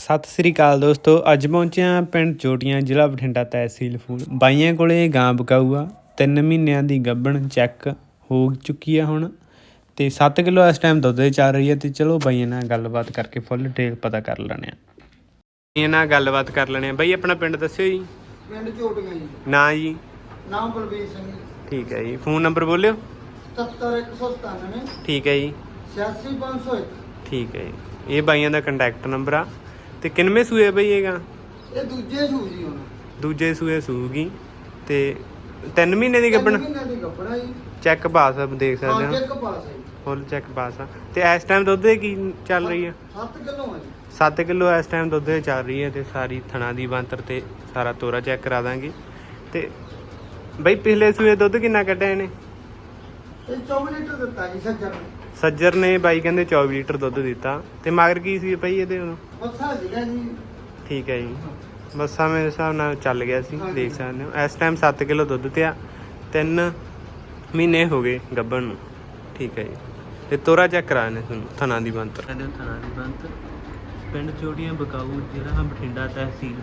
ਸਤਿ ਸ੍ਰੀ ਅਕਾਲ ਦੋਸਤੋ ਅੱਜ ਪਹੁੰਚੇ ਹਾਂ ਪਿੰਡ ਚੋਟੀਆਂ ਜ਼ਿਲ੍ਹਾ ਬਠਿੰਡਾ ਤਹਿਸੀਲ ਫੂਲ। ਬਾਈਆਂ ਕੋਲੇ ਗਾਂ ਬਕਾਊ ਆ 3 ਮਹੀਨਿਆਂ ਦੀ ਗੱਭਣ ਚੈੱਕ ਹੋ ਚੁੱਕੀ ਆ ਹੁਣ। ਤੇ 7 ਕਿਲੋ ਇਸ ਟਾਈਮ ਦੁੱਧ ਦੇ ਚੱਲ ਰਹੀ ਹੈ ਤੇ ਚਲੋ ਬਾਈਆਂ ਨਾਲ ਗੱਲਬਾਤ ਕਰਕੇ ਫੁੱਲ ਡਿਟੇਲ ਪਤਾ ਕਰ ਲੈਣੇ ਆ ਬਾਈਆਂ ਨਾਲ ਗੱਲਬਾਤ ਕਰ ਲੈਣੇ ਆ ਬਾਈ ਆਪਣਾ ਪਿੰਡ ਦੱਸਿਓ ਜੀ। ਪਿੰਡ ਝੋਟੀਆਂ ਜੀ। ਨਾਂ ਜੀ। ਨਾਮ ਬਲਬੀਰ ਸਿੰਘ ਠੀਕ ਹੈ ਜੀ। Phone number ਬੋਲਿਓ। 77197 ਠੀਕ ਹੈ ਜੀ। 86501 ਠੀਕ ਹੈ ਜੀ। ਇਹ ਬਾਈਆਂ ਦਾ ਕੰਟੈਕਟ ਨੰਬਰ ਆ। ਤੇ ਕਿੰਨਵੇਂ ਸੂਏ ਬਈ ਇਹ ਗਾਂ? ਇਹ ਦੂਜੇ ਸੂ ਜੀ ਹੁਣ। ਦੂਜੇ ਸੂਏ ਸੂਗੀ। ਤੇ 3 ਮਹੀਨੇ ਦੀ ਗੱਭਣ ਦੀ ਜੀ। ਚੈੱਕ ਪਾਸ ਆ ਦੇਖ ਸਕਦੇ ਪੰਜ ਹੋ। ਇੱਕ ਪਾਸ ਹੈ ਫੁੱਲ ਚੈੱਕ ਪਾਸ ਆ। ਤੇ ਇਸ ਟਾਈਮ ਦੁੱਧ ਦੀ ਕੀ ਚੱਲ ਰਹੀ ਆ? 7 ਕਿਲੋ ਹੈ ਜੀ। 7 ਕਿਲੋ ਇਸ ਟਾਈਮ ਦੁੱਧ ਦੀ ਚੱਲ ਰਹੀ ਹੈ ਤੇ ਸਾਰੀ ਥਣਾ ਦੀ ਬੰਤਰ ਤੇ ਸਾਰਾ ਤੋਰਾ ਚੈੱਕ ਕਰਾ ਦਾਂਗੇ। ਤੇ ਬਈ ਪਿਛਲੇ ਸੂਏ ਦੁੱਧ ਕਿੰਨਾ ਕੱਢਿਆ ਇਹਨੇ? ਇਹ 24 ਲੀਟਰ ਦਿੱਤਾ ਜੀ ਸੱਜਰ ਨੇ। ਸੱਜਰ ਨੇ ਬਾਈ ਕਹਿੰਦੇ 24 ਲੀਟਰ ਦੁੱਧ ਦਿੱਤਾ। ਤੇ ਮਗਰ ਕੀ ਸੀ ਬਈ ਇਹਦੇ ਹੁਣ? ਬੱਸਾ ਸੀਗਾ ਜੀ। ਠੀਕ ਹੈ ਜੀ। ਬੱਸਾਂ ਮੇਰੇ ਹਿਸਾਬ ਨਾਲ ਚੱਲ ਗਿਆ ਸੀ ਹਾਂਜੀ। ਦੇਖ ਸਕਦੇ ਹੋ। ਇਸ ਟਾਈਮ 7 ਕਿਲੋ ਦੁੱਧ ਤੇ ਆ 3 ਮਹੀਨੇ ਹੋ ਗਏ ਗੱਭਣ ਨੂੰ। ਠੀਕ ਹੈ ਜੀ। ਤੇ ਤੋਰਾ ਚੈੱਕ ਕਰਾ ਨੇ ਤੁਹਾਨੂੰ ਥਣਾ ਦੀ ਬੰਤਰ ਕਹਿੰਦੇ ਥਣਾ ਦੀ ਬੰਤਰ ਪਿੰਡ ਚੋਟੀਆਂ ਬਕਾਊ ਜ਼ਿਲ੍ਹਾ ਬਠਿੰਡਾ ਤਹਿਸੀਲ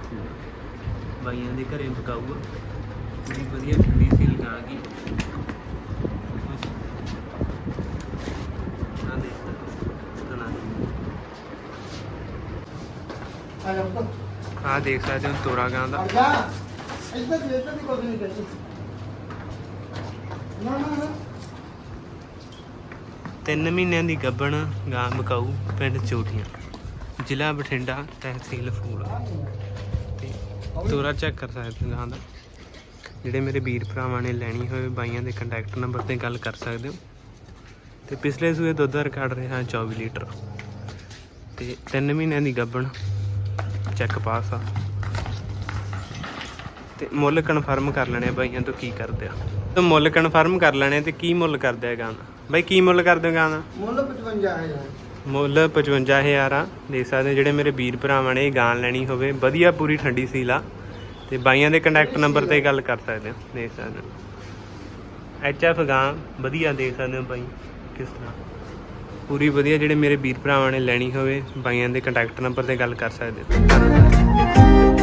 ਬਾਈਆਂ ਦੇ ਘਰੇ ਬਕਾਊ ਆ। ਬੜੀ ਵਧੀਆ ਠੰਡੀ ਸੀਲ ਗਾ ਗਈ ਆ ਦੇਖ ਥਣਾ ਦੀ ਆ ਜਾ ਉੱਪਰ ਆ ਦੇਖ ਸਕਦੇ ਹੋ ਤੋਰਾ ਗਾਂ ਦਾ। ਆ ਜਾ। ਇੱਧਰ ਦੀ ਇੱਧਰ ਦੀ ਕੁਝ ਨਹੀਂ ਕਰਦੀ ਨਾ ਨਾ ਨਾ। ਤਿੰਨ ਮਹੀਨਿਆਂ ਦੀ ਗੱਭਣ ਗਾਂ ਬਕਾਊ ਪਿੰਡ ਚੋਟੀਆਂ। ਜ਼ਿਲ੍ਹਾ ਬਠਿੰਡਾ ਤਹਿਸੀਲ ਫੂਲ। ਤੇ ਤੋਰਾ ਚੈੱਕ ਕਰ ਸਕਦੇ ਹੋ ਗਾਂ ਦਾ। ਜਿਹੜੇ ਮੇਰੇ ਵੀਰ ਭਰਾਵਾਂ ਨੇ ਲੈਣੀ ਹੋਵੇ ਬਾਈਆਂ ਦੇ ਕੰਟੈਕਟ ਨੰਬਰ ਤੇ ਗੱਲ ਕਰ ਸਕਦੇ ਹੋ। ਤੇ ਪਿਛਲੇ ਸੂਏ ਦੁੱਧ ਦਾ ਰਿਕਾਰਡ ਰਿਹਾ 24 ਲੀਟਰ। ਤੇ 3 ਮਹੀਨਿਆਂ ਦੀ ਗੱਭਣ ਚੈੱਕ ਪਾਸ ਆ। ਤੇ ਮੁੱਲ ਕਨਫਰਮ ਕਰ ਲੈਣੇ ਬਾਈਆਂ ਤੋਂ ਕੀ ਕਰਦੇ ਆ। ਤੇ ਮੁੱਲ ਕਨਫਰਮ ਕਰ ਲੈਣੇ ਤੇ ਕੀ ਮੁੱਲ ਕਰਦੇ ਆ ਗਾਂ ਦਾ ਬਾਈ ਕੀ ਮੁੱਲ ਗਾਂ ਦਾ ਮੁੱਲ 55000 ਮੁੱਲ 55000 ਆ। ਦੇਖ ਸਕਦੇ ਜਿਹੜੇ ਮੇਰੇ ਵੀਰ ਭਰਾਵਾਂ ਨੇ ਇਹ ਗਾਂ ਲੈਣੀ ਹੋਵੇ ਵਧੀਆ ਪੂਰੀ ਠੰਡੀ ਸੀਲ ਆ। ਤੇ ਬਾਈਆਂ ਦੇ ਕੰਟੈਕਟ ਨੰਬਰ ਤੇ ਗੱਲ ਕਰ ਸਕਦੇ ਹੋ ਦੇਖ ਸਕਦੇ ਹੋ। ਐਚ ਐਫ ਗਾਂ ਵਧੀਆ ਦੇਖ ਸਕਦੇ ਹੋ ਬਾਈ ਕਿਸ ਤਰ੍ਹਾਂ? ਪੂਰੀ ਵਧੀਆ ਜਿਹੜੇ ਮੇਰੇ ਵੀਰ ਭਰਾਵਾਂ ਨੇ ਲੈਣੀ ਹੋਵੇ, ਬਾਈਆਂ ਦੇ ਕੰਟੈਕਟ ਨੰਬਰ ਤੇ ਗੱਲ ਕਰ ਸਕਦੇ ਹੋ। ਧੰਨਵਾਦ